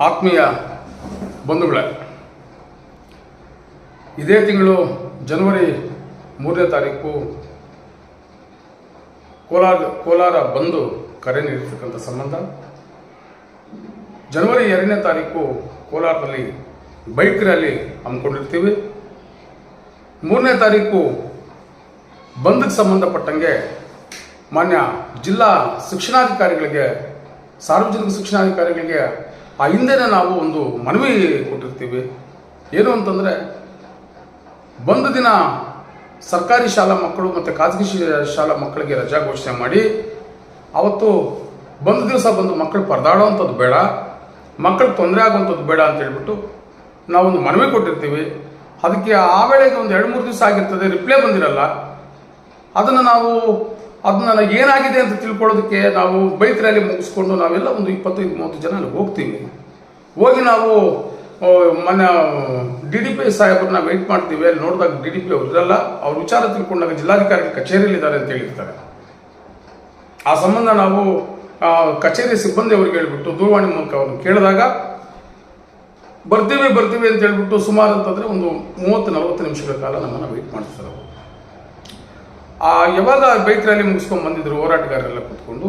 ಆತ್ಮೀಯ ಬಂಧುಗಳೇ, ಇದೇ ತಿಂಗಳು ಜನವರಿ ಮೂರನೇ ತಾರೀಕು ಕೋಲಾರ ಕೋಲಾರ ಬಂದು ಕರೆ ನೀಡಿರ್ತಕ್ಕಂಥ ಸಂಬಂಧ. ಜನವರಿ ಎರಡನೇ ತಾರೀಕು ಕೋಲಾರದಲ್ಲಿ ಬೈಕ್ ರ್ಯಾಲಿ ಹಮ್ಮಿಕೊಂಡಿರ್ತೀವಿ. ಮೂರನೇ ತಾರೀಕು ಬಂದ್ಗೆ ಸಂಬಂಧಪಟ್ಟಂಗೆ ಮಾನ್ಯ ಜಿಲ್ಲಾ ಶಿಕ್ಷಣಾಧಿಕಾರಿಗಳಿಗೆ, ಸಾರ್ವಜನಿಕ ಶಿಕ್ಷಣಾಧಿಕಾರಿಗಳಿಗೆ ಆ ಹಿಂದೆನೇ ನಾವು ಒಂದು ಮನವಿ ಕೊಟ್ಟಿರ್ತೀವಿ. ಏನು ಅಂತಂದರೆ, ಬಂದ ದಿನ ಸರ್ಕಾರಿ ಶಾಲಾ ಮಕ್ಕಳು ಮತ್ತು ಖಾಸಗಿ ಶಾಲಾ ಮಕ್ಕಳಿಗೆ ರಜಾ ಘೋಷಣೆ ಮಾಡಿ, ಅವತ್ತು ಬಂದ ದಿವಸ ಬಂದು ಮಕ್ಕಳು ಪರದಾಡೋವಂಥದ್ದು ಬೇಡ ಮಕ್ಕಳಿಗೆ ತೊಂದರೆ ಆಗುವಂಥದ್ದು ಬೇಡ ಅಂತ ಹೇಳ್ಬಿಟ್ಟು ನಾವೊಂದು ಮನವಿ ಕೊಟ್ಟಿರ್ತೀವಿ. ಅದಕ್ಕೆ ಆ ವೇಳೆಗೆ ಒಂದು ಎರಡು ಮೂರು ದಿವಸ ಆಗಿರ್ತದೆ, ರಿಪ್ಲೈ ಬಂದಿರಲ್ಲ. ಅದನ್ನು ನಾವು ಅದನ್ನ ಏನಾಗಿದೆ ಅಂತ ತಿಳ್ಕೊಳ್ಳೋದಕ್ಕೆ ನಾವು ಬೈಕ್ ರ್ಯಾಲಿ ಮುಗಿಸ್ಕೊಂಡು ನಾವೆಲ್ಲ ಒಂದು ಇಪ್ಪತ್ತೈದು, ಮೂವತ್ತು ಜನ ಅಲ್ಲಿ ಹೋಗ್ತೀವಿ. ಹೋಗಿ ನಾವು ಮನ, ಡಿ ಡಿ ಪಿ ಸಾಹೇಬ್ರನ್ನ ವೆಯ್ಟ್ ಮಾಡ್ತೀವಿ. ಅಲ್ಲಿ ನೋಡಿದಾಗ ಡಿ ಡಿ ಪಿ ಅವ್ರು ಇರಲ್ಲ. ಅವ್ರ ವಿಚಾರ ತಿಳ್ಕೊಂಡಾಗ ಜಿಲ್ಲಾಧಿಕಾರಿ ಕಚೇರಿಯಲ್ಲಿದ್ದಾರೆ ಅಂತ ಹೇಳಿರ್ತಾರೆ. ಆ ಸಂಬಂಧ ನಾವು ಕಚೇರಿ ಸಿಬ್ಬಂದಿ ಅವ್ರಿಗೆ ಹೇಳ್ಬಿಟ್ಟು ದೂರವಾಣಿ ಮೂಲಕ ಅವ್ರನ್ನ ಕೇಳಿದಾಗ, ಬರ್ತೀವಿ ಬರ್ತೀವಿ ಅಂತ ಹೇಳ್ಬಿಟ್ಟು ಸುಮಾರು ಅಂತಂದ್ರೆ ಒಂದು ಮೂವತ್ತು, ನಲವತ್ತು ನಿಮಿಷಗಳ ಕಾಲ ನಮ್ಮನ್ನು ವೆಯ್ಟ್ ಆ ಯಾವಾಗ ಬೈಕ್ ರ್ಯಾಲಿ ಮುಗಿಸ್ಕೊಂಡು ಬಂದಿದ್ರು ಹೋರಾಟಗಾರರೆಲ್ಲ ಕೂತ್ಕೊಂಡು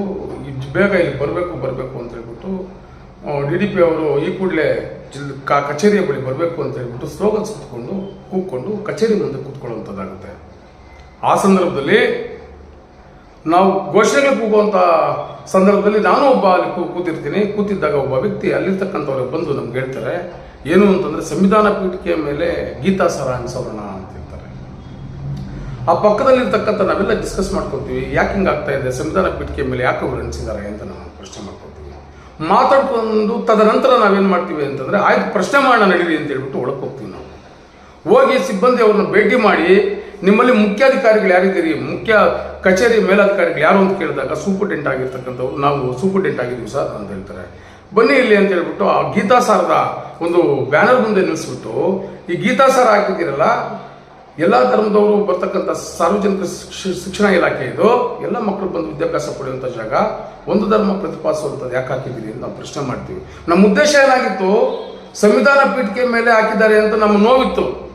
ಬೇಗ ಇಲ್ಲಿ ಬರಬೇಕು ಬರಬೇಕು ಅಂತ ಹೇಳ್ಬಿಟ್ಟು ಡಿ ಡಿ ಪಿ ಅವರು ಈ ಕೂಡಲೇ ಜಿಲ್ ಕಾ, ಕಚೇರಿಯ ಬಳಿ ಬರಬೇಕು ಅಂತ ಹೇಳ್ಬಿಟ್ಟು ಸ್ಲೋಗನ್ಸ್ ಕೂತ್ಕೊಂಡು ಕೂತ್ಕೊಂಡು ಕಚೇರಿ ಮುಂದೆ ಕೂತ್ಕೊಳ್ಳುವಂಥದ್ದಾಗುತ್ತೆ. ಆ ಸಂದರ್ಭದಲ್ಲಿ ನಾವು ಘೋಷಣೆಗಳು ಕೂಗುವಂಥ ಸಂದರ್ಭದಲ್ಲಿ ನಾನು ಒಬ್ಬ ಅಲ್ಲಿ ಕೂತಿರ್ತೀನಿ. ಕೂತಿದ್ದಾಗ ಒಬ್ಬ ವ್ಯಕ್ತಿ ಅಲ್ಲಿರ್ತಕ್ಕಂಥವ್ರಿಗೆ ಬಂದು ನಮ್ಗೆ ಹೇಳ್ತಾರೆ, ಏನು ಅಂತಂದರೆ ಸಂವಿಧಾನ ಪೀಠಿಕೆಯ ಮೇಲೆ ಗೀತಾ ಸರ ಅನ್ಸೋಣ ಅಂತ. ಹೇಳ್ತಾರೆ ಆ ಪಕ್ಕದಲ್ಲಿರ್ತಕ್ಕಂಥ ನಾವೆಲ್ಲ ಡಿಸ್ಕಸ್ ಮಾಡ್ಕೊತೀವಿ ಯಾಕೆ ಹಿಂಗೆ ಆಗ್ತಾ ಇದೆ? ಸಂವಿಧಾನ ಪೀಠಿಕೆ ಮೇಲೆ ಯಾಕೆ ಅವ್ರು ಎಣಿಸಿದ್ದಾರೆ ಅಂತ ನಾವು ಪ್ರಶ್ನೆ ಮಾಡ್ಕೊತೀವಿ ಮಾತಾಡ್ಕೊಂಡು ತದನಂತರ ನಾವೇನು ಮಾಡ್ತೀವಿ ಅಂತಂದರೆ, ಆಯ್ತು ಪ್ರಶ್ನೆ ಮಾಡೋಣ ನಡೀರಿ ಅಂತ ಹೇಳ್ಬಿಟ್ಟು ಒಳಗೆ ಹೋಗ್ತೀವಿ ನಾವು. ಹೋಗಿ ಸಿಬ್ಬಂದಿ ಅವ್ರನ್ನ ಭೇಟಿ ಮಾಡಿ, ನಿಮ್ಮಲ್ಲಿ ಮುಖ್ಯಾಧಿಕಾರಿಗಳು ಯಾರಿದ್ದೀರಿ? ಮುಖ್ಯ ಕಚೇರಿ ಮೇಲಾಧಿಕಾರಿಗಳು ಯಾರು ಅಂತ ಕೇಳಿದಾಗ ಸೂಪರ್ಟೆಂಟ್ ಆಗಿರ್ತಕ್ಕಂಥವ್ರು, ನಾವು ಸೂಪರ್ಟೆಂಟ್ ಆಗಿದ್ದೀವಿ ಸರ್ ಅಂತ ಹೇಳ್ತಾರೆ. ಬನ್ನಿ ಇಲ್ಲಿ ಅಂತ ಹೇಳ್ಬಿಟ್ಟು ಆ ಗೀತಾ ಸಾರದ ಒಂದು ಬ್ಯಾನರ್ ಮುಂದೆ ನಿಲ್ಲಿಸ್ಬಿಟ್ಟು ಈ ಗೀತಾ ಹಾಕಿದ್ದೀರಲ್ಲ ಎಲ್ಲ ಧರ್ಮದವರು ಬರ್ತಕ್ಕಂಥ ಸಾರ್ವಜನಿಕ ಶಿಕ್ಷ- ಶಿಕ್ಷಣ ಇಲಾಖೆ ಇದು. ಎಲ್ಲ ಮಕ್ಕಳು ಬಂದು ವಿದ್ಯಾಭ್ಯಾಸ ಪಡೆಯುವಂಥ ಜಾಗ ಒಂದು ಧರ್ಮ ಪ್ರತಿಪಾದಿಸುವಂಥದ್ದು ಯಾಕೆ ಹಾಕಿದ್ದೀರಿ ಅಂತ ನಾವು ಪ್ರಶ್ನೆ ಮಾಡ್ತೀವಿ. ನಮ್ಮ ಉದ್ದೇಶ ಏನಾಗಿತ್ತು? ಸಂವಿಧಾನ ಪೀಠಿಕೆ ಮೇಲೆ ಹಾಕಿದ್ದಾರೆ ಅಂತ ನಮ್ಮ ನೋವಿತ್ತು.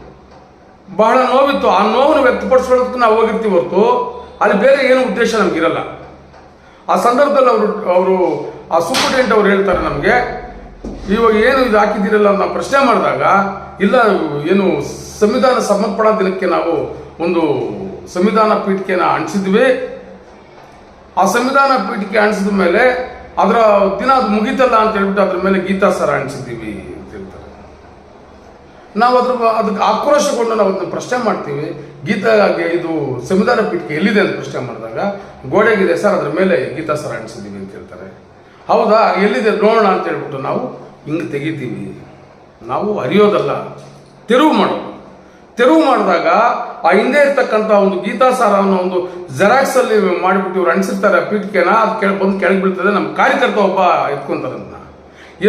ಬಹಳ ನೋವಿತ್ತು. ಆ ನೋವನ್ನು ವ್ಯಕ್ತಪಡಿಸ್ಕೊಳ್ಳೋದಕ್ಕೆ ನಾವು ಹೋಗಿರ್ತೀವಿ ಹೊರತು. ಅಲ್ಲಿ ಬೇರೆ ಏನು ಉದ್ದೇಶ ನಮಗಿರಲ್ಲ ಆ ಸಂದರ್ಭದಲ್ಲಿ ಅವರು ಅವರು, ಆ ಸೂಪರ್ಟೆಂಟ್ ಅವರು ಹೇಳ್ತಾರೆ ನಮಗೆ, ಇವಾಗ ಏನು ಇದು ಹಾಕಿದ್ದೀರಲ್ಲ ಅಂತ ಪ್ರಶ್ನೆ ಮಾಡಿದಾಗ, ಇಲ್ಲ, ಏನು ಸಂವಿಧಾನ ಸಮರ್ಪಣ ದಿನಕ್ಕೆ ನಾವು ಒಂದು ಸಂವಿಧಾನ ಪೀಠಿಕೆನ ಅಂಟಿಸಿದ್ವಿ ಆ ಸಂವಿಧಾನ ಪೀಠಿಕೆ ಅಣಿಸಿದ ಮೇಲೆ ಅದರ ದಿನ ಅದು ಮುಗೀತಲ್ಲ ಅಂತ ಹೇಳ್ಬಿಟ್ಟು ಅದ್ರ ಮೇಲೆ ಗೀತಾ ಸರ ಅಂತ ಹೇಳ್ತಾರೆ. ನಾವು ಅದ್ರ ಅದಕ್ಕೆ ಆಕ್ರೋಶಗೊಂಡು ನಾವು ಅದನ್ನ ಪ್ರಶ್ನೆ ಮಾಡ್ತೀವಿ. ಗೀತಾ ಇದು ಸಂವಿಧಾನ ಪೀಠಿಕೆ ಎಲ್ಲಿದೆ ಅಂತ ಪ್ರಶ್ನೆ ಮಾಡಿದಾಗ ಗೋಡೆಗಿದೆ ಸರ್, ಅದ್ರ ಮೇಲೆ ಗೀತಾ ಸರ ಅಂತ ಹೇಳ್ತಾರೆ. ಹೌದಾ, ಎಲ್ಲಿದೆ, ನೋಡೋಣ ಅಂತ ಹೇಳ್ಬಿಟ್ಟು ನಾವು ಹಿಂಗೆ ತೆಗಿತೀವಿ. ನಾವು ಅರಿಯೋದಲ್ಲ, ತೆರವು ಮಾಡೋದು. ತೆರವು ಮಾಡಿದಾಗ ಆ ಹಿಂದೆ ಇರ್ತಕ್ಕಂಥ ಒಂದು ಗೀತಾ ಅನ್ನೋ ಒಂದು ಜೆರಾಕ್ಸ್ ಅಲ್ಲಿ ಮಾಡಿಬಿಟ್ಟು ಇವ್ರು ಅಂಟಿಸಿರ್ತಾರೆ ಪೀಠಿಕೆನ, ಅದು ಕೆಳ ಬಂದು ಕೆಳಗೆ ಬೀಳ್ತದೆ, ನಮ್ಮ ಕಾರ್ಯಕರ್ತ ಒಬ್ಬ ಎತ್ಕೊಂತಾರೆ ಅದನ್ನ.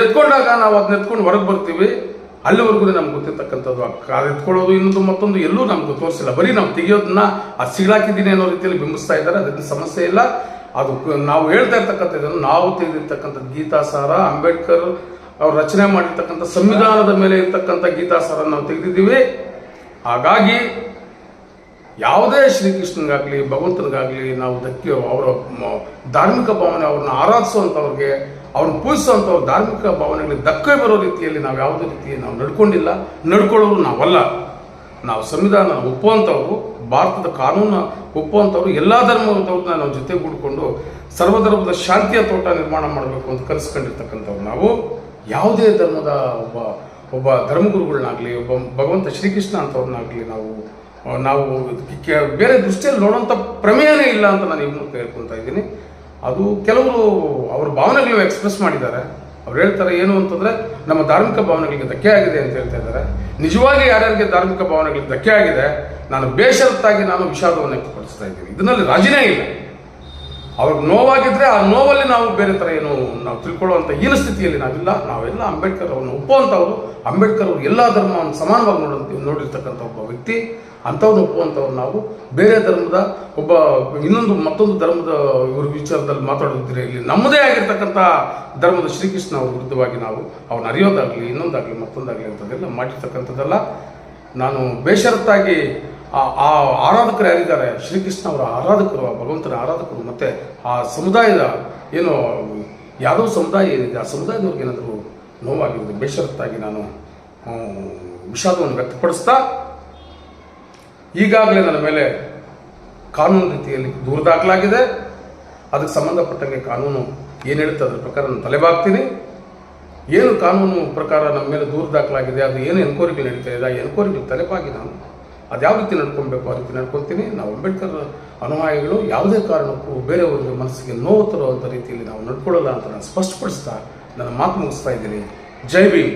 ಎತ್ಕೊಂಡಾಗ ನಾವು ಅದನ್ನ ಎತ್ಕೊಂಡು ಹೊರಗೆ ಬರ್ತೀವಿ, ಅಲ್ಲಿವರೆಗೂ ನಮ್ಗೆ ಗೊತ್ತಿರ್ತಕ್ಕಂಥದ್ದು. ಅದು ಎತ್ಕೊಳ್ಳೋದು ಇನ್ನೊಂದು ಮತ್ತೊಂದು ಎಲ್ಲೂ ನಮ್ಗೆ ತೋರಿಸಿಲ್ಲ. ಬರೀ ನಾವು ತೆಗಿಯೋದನ್ನ ಅದು ಸಿಗ್ಲಾಕಿದ್ದೀನಿ ಅನ್ನೋ ರೀತಿಯಲ್ಲಿ ಬಿಂಬಿಸ್ತಾ ಇದ್ದಾರೆ, ಅದಕ್ಕೆ ಸಮಸ್ಯೆ ಇಲ್ಲ. ಅದು ನಾವು ಹೇಳ್ತಾ ಇರ್ತಕ್ಕಂಥದ್ದನ್ನು ನಾವು ತೆಗೆದಿರ್ತಕ್ಕಂಥ ಗೀತಾಸಾರ, ಅಂಬೇಡ್ಕರ್ ಅವ್ರು ರಚನೆ ಮಾಡಿರ್ತಕ್ಕಂಥ ಸಂವಿಧಾನದ ಮೇಲೆ ಇರ್ತಕ್ಕಂಥ ಗೀತಾಸಾರ ನಾವು ತೆಗೆದಿದ್ದೀವಿ. ಹಾಗಾಗಿ ಯಾವುದೇ ಶ್ರೀಕೃಷ್ಣನಿಗಾಗಲಿ, ಭಗವಂತನಿಗಾಗಲಿ ನಾವು ಧಕ್ಕೆ ಅವರ ಧಾರ್ಮಿಕ ಭಾವನೆ ಅವ್ರನ್ನ ಆರಾಧಿಸುವಂಥವ್ರಿಗೆ, ಅವ್ರನ್ನ ಪೂಜಿಸುವಂಥವ್ರ ಧಾರ್ಮಿಕ ಭಾವನೆಗಳಿಗೆ ಧಕ್ಕೆ ಬರೋ ರೀತಿಯಲ್ಲಿ ನಾವು ಯಾವುದೇ ರೀತಿ ನಾವು ನಡ್ಕೊಂಡಿಲ್ಲ. ನಡ್ಕೊಳ್ಳೋರು ನಾವಲ್ಲ. ನಾವು ಸಂವಿಧಾನ ಒಪ್ಪುವಂಥವ್ರು, ಭಾರತದ ಕಾನೂನು ಒಪ್ಪುವಂಥವ್ರು, ಎಲ್ಲ ಧರ್ಮದವ್ರನ್ನ ನಾವು ಜೊತೆಗೂಡಿಕೊಂಡು ಸರ್ವಧರ್ಮದ ಶಾಂತಿಯ ತೋಟ ನಿರ್ಮಾಣ ಮಾಡಬೇಕು ಅಂತ ಕನಸ್ಕೊಂಡಿರ್ತಕ್ಕಂಥವ್ರು ನಾವು. ಯಾವುದೇ ಧರ್ಮದ ಒಬ್ಬ ಒಬ್ಬ ಧರ್ಮಗುರುಗಳನ್ನಾಗಲಿ, ಒಬ್ಬ ಭಗವಂತ ಶ್ರೀಕೃಷ್ಣ ಅಂತವ್ರನ್ನಾಗಲಿ ನಾವು ನಾವು ಬೇರೆ ದೃಷ್ಟಿಯಲ್ಲಿ ನೋಡೋಂಥ ಪ್ರಮೇಯನೇ ಇಲ್ಲ ಅಂತ ನಾನು ಈ ಮೂಲಕ ಹೇಳ್ಕೊತಾ ಇದ್ದೀನಿ. ಅದು ಕೆಲವರು ಅವ್ರ ಭಾವನೆಗಳು ಎಕ್ಸ್ಪ್ರೆಸ್ ಮಾಡಿದ್ದಾರೆ. ಅವ್ರು ಹೇಳ್ತಾರೆ ಏನು ಅಂತಂದ್ರೆ, ನಮ್ಮ ಧಾರ್ಮಿಕ ಭಾವನೆಗಳಿಗೆ ಧಕ್ಕೆ ಆಗಿದೆ ಅಂತ ಹೇಳ್ತಾ ಇದ್ದಾರೆ. ನಿಜವಾಗಿ ಯಾರ್ಯಾರಿಗೆ ಧಾರ್ಮಿಕ ಭಾವನೆಗಳಿಗೆ ಧಕ್ಕೆ ಆಗಿದೆ, ನಾನು ಬೇಷರತ್ತಾಗಿ ನಾನು ವಿಷಾದವನ್ನು ವ್ಯಕ್ತಪಡಿಸ್ತಾ ಇದ್ದೀನಿ. ಇದರಲ್ಲಿ ರಾಜಿನೇ ಇಲ್ಲ. ಅವ್ರಿಗೆ ನೋವಾಗಿದ್ರೆ ಆ ನೋವಲ್ಲಿ ನಾವು ಬೇರೆ ಥರ ಏನು ನಾವು ತಿಳ್ಕೊಳ್ಳುವಂಥ ಹೀನ ಸ್ಥಿತಿಯಲ್ಲಿ ನಾವಿಲ್ಲ. ನಾವೆಲ್ಲ ಅಂಬೇಡ್ಕರ್ ಅವ್ರನ್ನ ಒಪ್ಪುವಂಥವ್ರು. ಅಂಬೇಡ್ಕರ್ ಅವರು ಎಲ್ಲ ಧರ್ಮವನ್ನು ಸಮಾನವಾಗಿ ನೋಡುವಂತ ನೋಡಿರ್ತಕ್ಕಂಥ ಒಬ್ಬ ವ್ಯಕ್ತಿ. ಅಂಥವ್ರನ್ನ ಒಪ್ಪುವಂಥವ್ರು ನಾವು. ಬೇರೆ ಧರ್ಮದ ಒಬ್ಬ ಇನ್ನೊಂದು ಮತ್ತೊಂದು ಧರ್ಮದ ಇವ್ರ ವಿಚಾರದಲ್ಲಿ ಮಾತಾಡೋದಿದ್ರೆ ಇಲ್ಲಿ ನಮ್ಮದೇ ಆಗಿರ್ತಕ್ಕಂಥ ಧರ್ಮದ ಶ್ರೀಕೃಷ್ಣ ಅವ್ರ ವಿರುದ್ಧವಾಗಿ ನಾವು ಅವ್ರನ್ನ ಅರಿಯೋದಾಗಲಿ, ಇನ್ನೊಂದಾಗಲಿ, ಮತ್ತೊಂದಾಗಲಿ ಅಂತದೆಲ್ಲ ಮಾಡಿರ್ತಕ್ಕಂಥದ್ದಲ್ಲ. ನಾನು ಬೇಷರತ್ತಾಗಿ ಆ ಆರಾಧಕರು ಯಾರಿದ್ದಾರೆ? ಶ್ರೀಕೃಷ್ಣ ಅವರ ಆರಾಧಕರು, ಆ ಭಗವಂತನ ಆರಾಧಕರು, ಮತ್ತು ಆ ಸಮುದಾಯದ ಏನು ಯಾವುದೋ ಸಮುದಾಯ ಏನಿದೆ, ಆ ಸಮುದಾಯದವ್ರಿಗೆ ಏನಾದರೂ ನೋವಾಗಿರುತ್ತೆ ಬೇಷರತ್ತಾಗಿ ನಾನು ವಿಷಾದವನ್ನು ವ್ಯಕ್ತಪಡಿಸ್ತಾ, ಈಗಾಗಲೇ ನನ್ನ ಮೇಲೆ ಕಾನೂನು ರೀತಿಯಲ್ಲಿ ದೂರು ದಾಖಲಾಗಿದೆ. ಅದಕ್ಕೆ ಸಂಬಂಧಪಟ್ಟಂಗೆ ಕಾನೂನು ಏನು ಹೇಳುತ್ತೆ ಅದ್ರ ಪ್ರಕಾರ ನಾನು ತಲೆಬಾಗ್ತೀನಿ. ಏನು ಕಾನೂನು ಪ್ರಕಾರ ನಮ್ಮ ಮೇಲೆ ದೂರು ದಾಖಲಾಗಿದೆ, ಅದು ಏನು ಎನ್ಕ್ವೈರಿಗಳು ನಡೀತಾ ಇದೆ, ಆ ಎನ್ಕ್ವೈರಿಗಳು ತಲೆಬಾಗಿ ನಾನು ಅದು ಯಾವ ರೀತಿ ನಡ್ಕೊಳ್ಬೇಕು ಆ ರೀತಿ ನಡ್ಕೊಳ್ತೀನಿ. ನಾವು ಅಂಬೇಡ್ಕರ್ ಅನುಯಾಯಿಗಳು ಯಾವುದೇ ಕಾರಣಕ್ಕೂ ಬೇರೆಯವರಿಗೆ ಮನಸ್ಸಿಗೆ ನೋವು ತರುವಂಥ ರೀತಿಯಲ್ಲಿ ನಾವು ನಡ್ಕೊಳ್ಳಲ್ಲ ಅಂತ ನಾನು ಸ್ಪಷ್ಟಪಡಿಸ್ತಾ ನನ್ನ ಮಾತು ಮುಗಿಸ್ತಾ ಇದ್ದೀನಿ. ಜೈ ಭೀಮ್.